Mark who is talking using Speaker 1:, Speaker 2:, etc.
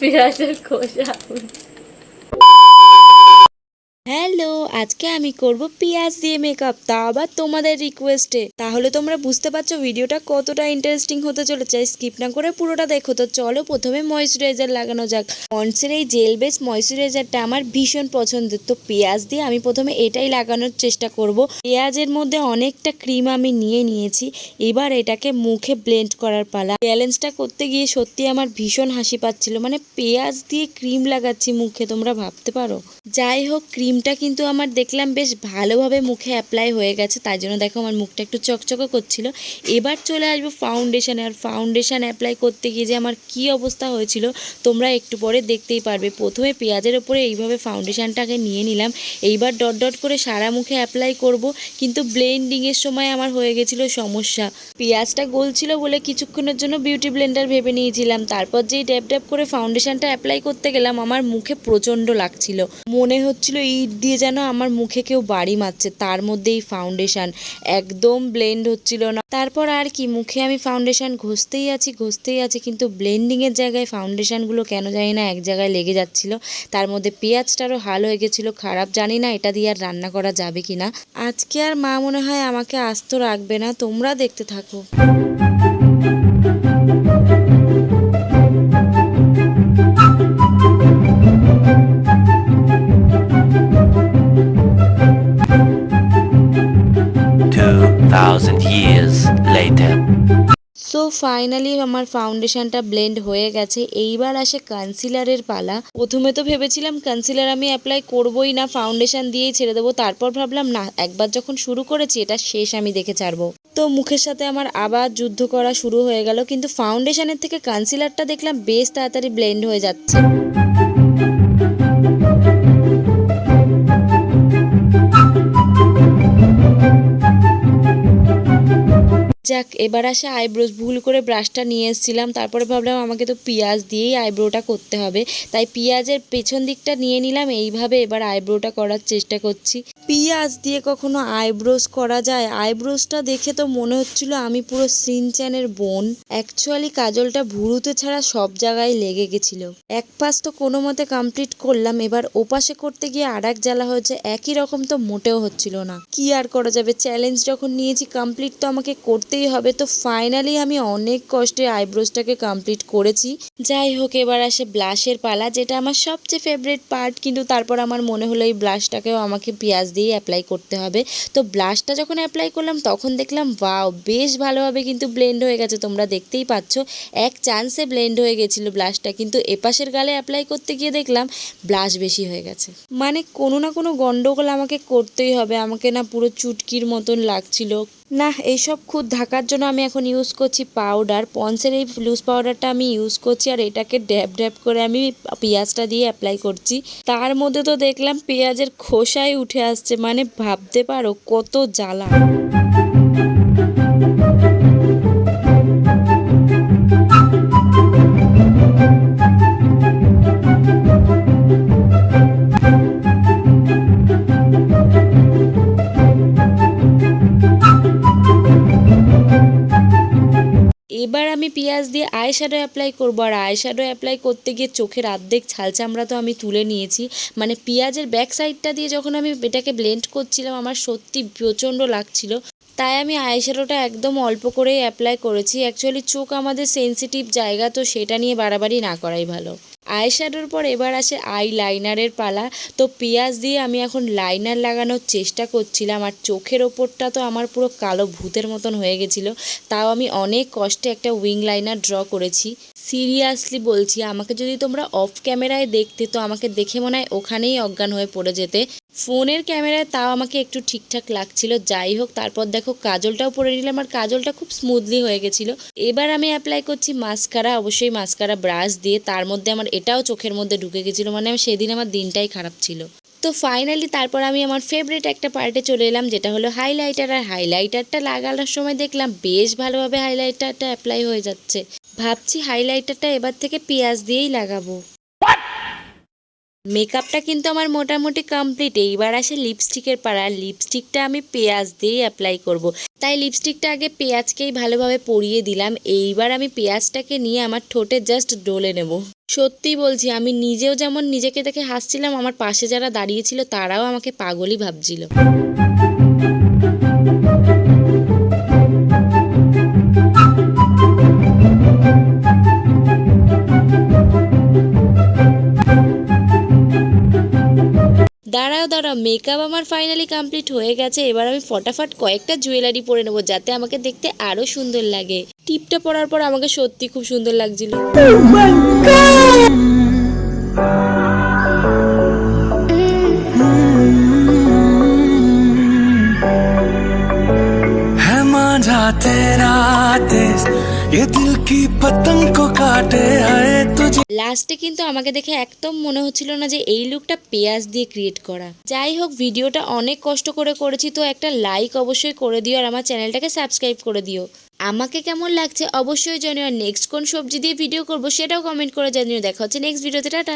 Speaker 1: পেঁয়াজের খোসা হ্যালো, আজকে আমি করব পেঁয়াজ দিয়ে মেকআপ তা আবার তোমাদের রিকোয়েস্টে তাহলে তোমরা বুঝতে পারছ ভিডিওটা কতটা ইন্টারেস্টিং হতে চলেছে স্কিপ না করে পুরোটা দেখো। তো চলো প্রথমে ময়শ্চারাইজার লাগানো যাক। পন্সের এই জেল বেস ময়শ্চারাইজারটা আমার ভীষণ পছন্দের। তো পেঁয়াজ দিয়ে আমি প্রথমে এটাই লাগানোর চেষ্টা করব। পেঁয়াজের মধ্যে অনেকটা ক্রিম আমি নিয়ে নিয়েছি। এবার এটাকে মুখে ব্লেন্ড করার পালা। ব্যালেন্সটা করতে গিয়ে সত্যি আমার ভীষণ হাসি পাচ্ছিল। মানে পেঁয়াজ দিয়ে ক্রিম লাগাচ্ছি মুখে, তোমরা ভাবতে পারো। যাই হোক ক্রিমটা কিন্তু আমার দেখলাম বেশ ভালোভাবে মুখে অ্যাপ্লাই হয়ে গেছে তাই জন্য দেখো আমার মুখটা একটু চকচকে করছিল। এবার চলে আসব ফাউন্ডেশানে আর ফাউন্ডেশান অ্যাপ্লাই করতে গিয়ে যে আমার কি অবস্থা হয়েছিল, তোমরা একটু পরে দেখতেই পারবে। প্রথমে পেঁয়াজের ওপরে এইভাবে ফাউন্ডেশানটাকে নিয়ে নিলাম, এইবার ডট ডট করে সারা মুখে অ্যাপ্লাই করব, কিন্তু ব্লেন্ডিংয়ের সময় আমার হয়ে গেছিল সমস্যা। পেঁয়াজটা গলছিল বলে কিছুক্ষণের জন্য বিউটি ব্লেন্ডার ভেবে নিয়েছিলাম, তারপর যেই ড্যাপ ড্যাব করে ফাউন্ডেশানটা অ্যাপ্লাই করতে গেলাম, আমার মুখে প্রচণ্ড লাগছিল। মনে হচ্ছিল ইট দিয়ে যেন আমার মুখে কেউ বাড়ি মারছে, তার মধ্যে এই ফাউন্ডেশন একদম ব্লেন্ড হচ্ছিল না। তারপর আর কি, মুখে আমি ফাউন্ডেশন ঘষতেই আছি ঘষতেই আছি, কিন্তু ব্লেন্ডিংয়ের জায়গায় ফাউন্ডেশনগুলো কেন জানি না এক জায়গায় লেগে যাচ্ছিল। তার মধ্যে পেঁয়াজটারও হাল হয়ে গেছিল, খারাপ জানি না এটা দিয়ে আর রান্না করা যাবে কি না আজকে আর মা মনে হয় আমাকে আস্ত রাখবে না, তোমরা দেখতে থাকো। ফাইনালি আমার ফাউন্ডেশনটা ব্লেন্ড হয়ে গেছে। এইবার আসে কনসিলারের পালা। প্রথমে তো ভেবেছিলাম কনসিলার আমি অ্যাপ্লাই করবই না ফাউন্ডেশন দিয়েই ছেড়ে দেবো। তারপর ভাবলাম, না, একবার যখন শুরু করেছি, এটা শেষ আমি দেখে ছাড়বো। তো মুখের সাথে আমার আবার যুদ্ধ করা শুরু হয়ে গেল। কিন্তু ফাউন্ডেশনের থেকে কনসিলারটা দেখলাম বেশ তাড়াতাড়ি ব্লেন্ড হয়ে যাচ্ছে। যাক, এবার আসে আইব্রোজ ভুল করে ব্রাশটা নিয়ে এসেছিলাম। তারপরে ভাবলাম আমাকে তো পেঁয়াজ দিয়েই আইব্রোটা করতে হবে। তাই পেঁয়াজের পেছন দিকটা নিয়ে নিলাম, এইভাবে এবার আইব্রোটা করার চেষ্টা করছি। পেঁয়াজ দিয়ে কখনো আইব্রোজ করা যায়? আইব্রোজটা দেখে তো মনে হচ্ছিল আমি পুরো সিনচ্যানের বোন। অ্যাকচুয়ালি কাজলটা ভুরুতে ছাড়া সব জায়গায় লেগে গেছিল। এক পাশ তো কোনো মতে কমপ্লিট করলাম, এবার ওপাশে করতে গিয়ে আর এক জ্বালা হয়েছে, একই রকম তো মোটেও হচ্ছিল না। কি আর করা যাবে? চ্যালেঞ্জ যখন নিয়েছি কমপ্লিট তো আমাকে করতেই হবে। তো ফাইনালি আমি অনেক কষ্টে আইব্রোজটাকে কমপ্লিট করেছি। যাই হোক, এবার আসে ব্লাশের পালা, যেটা আমার সবচেয়ে ফেভারিট পার্ট কিন্তু তারপর আমার মনে হলো এই ব্লাশটাকেও আমাকে পেঁয়াজ দিয়ে অ্যাপ্লাই করতে হবে। তো ব্লাশটা যখন অ্যাপ্লাই করলাম, তখন দেখলাম ওয়াও বেশ ভালোভাবে কিন্তু ব্লেন্ড হয়ে গেছে। তোমরা দেখতেই পাচ্ছ, এক চান্সে ব্লেন্ড হয়ে গেছিল ব্লাশটা কিন্তু এপাশের গালে অ্যাপ্লাই করতে গিয়ে দেখলাম ব্লাশ বেশি হয়ে গেছে। মানে কোনো না কোনো গন্ডগোল আমাকে করতেই হবে। আমাকে না পুরো চুটকির মতন লাগছিল। না, এইসব খুদ ঢাকার জন্য আমি এখন ইউজ করছি পাউডার পন্সের এই লুজ পাউডারটা আমি ইউজ করছি আর এটাকে ড্যাব ড্যাব করে আমি পেঁয়াজটা দিয়ে অ্যাপ্লাই করছি। তার মধ্যে তো দেখলাম পেঁয়াজের খোসাই উঠে আসছে মানে ভাবতে পারো কত জ্বালা। এবার আমি পেঁয়াজ দিয়ে আই শ্যাডো অ্যাপ্লাই করব। আর আই শ্যাডো অ্যাপ্লাই করতে গিয়ে চোখের আর্ধেক ছাল চামড়া তো আমি তুলে নিয়েছি। মানে পেঁয়াজের ব্যাক সাইডটা দিয়ে যখন আমি এটাকে ব্লেন্ড করছিলাম, আমার সত্যি প্রচণ্ড লাগছিল। তাই আমি আইশ্যাডোটা একদম অল্প করেই অ্যাপ্লাই করেছি। অ্যাকচুয়ালি চোখ আমাদের সেন্সিটিভ জায়গা, তো সেটা নিয়ে বাড়াবাড়ি না করাই ভালো। আইশ্যাডোর পর এবার আসে আই লাইনারের পালা। তো পেঁয়াজ দিয়ে আমি এখন লাইনার লাগানোর চেষ্টা করছিলাম, আর চোখের ওপরটা তো আমার পুরো কালো ভূতের মতন হয়ে গেছিল। তাও আমি অনেক কষ্টে একটা উইং লাইনার ড্র করেছি। সিরিয়াসলি বলছি, আমাকে যদি তোমরা অফ ক্যামেরায় দেখতে, তো আমাকে দেখে মনে হয় ওখানেই অজ্ঞান হয়ে পড়ে যেতে। ফোনের ক্যামেরায় তাও আমাকে একটু ঠিকঠাক লাগছিল। যাই হোক, তারপর দেখো কাজলটাও পরে নিলাম আর কাজলটা খুব স্মুথলি হয়ে গেছিল। এবার আমি অ্যাপ্লাই করছি মাস্কারা অবশ্যই মাস্কারা ব্রাশ দিয়ে। তার মধ্যে আমার এটাও চোখের মধ্যে ঢুকে গেছিল মানে আমি সেদিন আমার দিনটাই খারাপ ছিল। তো ফাইনালি তারপর আমি আমার ফেভারিট একটা পার্টে চলে এলাম যেটা হলো হাইলাইটার আর হাইলাইটারটা লাগানোর সময় দেখলাম বেশ ভালোভাবে হাইলাইটারটা অ্যাপ্লাই হয়ে যাচ্ছে। ভাবছি হাইলাইটারটা এবার থেকে পেঁয়াজ দিয়েই লাগাবো। মেকআপটা কিন্তু আমার মোটামুটি কমপ্লিট এইবার আসে লিপস্টিকের পাড়া লিপস্টিকটা আমি পেঁয়াজ দিয়েই অ্যাপ্লাই করব। তাই লিপস্টিকটা আগে পেঁয়াজকেই ভালোভাবে পরিয়ে দিলাম। এইবার আমি পেঁয়াজটাকে নিয়ে আমার ঠোঁটে জাস্ট ডলে নেব। সত্যি বলছি, আমি নিজেও যেমন নিজেকে দেখে হাসছিলাম, আমার পাশে যারা দাঁড়িয়েছিল তারাও আমাকে পাগলই ভাবছিল। দাঁড়াও দাঁড়াও মেকআপ আমার ফাইনালি কমপ্লিট হয়ে গেছে। এবার আমি ফটাফট কয়েকটা জুয়েলারি পরে নেব যাতে আমাকে দেখতে আরও সুন্দর লাগে। টিপটা পরার পর আমাকে সত্যি খুব সুন্দর লাগছিল।
Speaker 2: है मांझा तेरा देश ये दिल की पतंग को काटे है तुझे
Speaker 1: লাস্টে কিন্তু আমাকে দেখে একদম মনে হচ্ছিল না যে এই লুকটা পেঁয়াজ দিয়ে ক্রিয়েট করা যাই হোক ভিডিওটা অনেক কষ্ট করে করেছি তো একটা লাইক অবশ্যই করে দিও আর আমার চ্যানেলটাকে সাবস্ক্রাইব করে দিও আমাকে কেমন লাগছে অবশ্যই জানিও আর নেক্সট কোন সবজি দিয়ে ভিডিও করবো সেটাও কমেন্ট করে জানিও দেখা হচ্ছে নেক্সট ভিডিওতে টাটা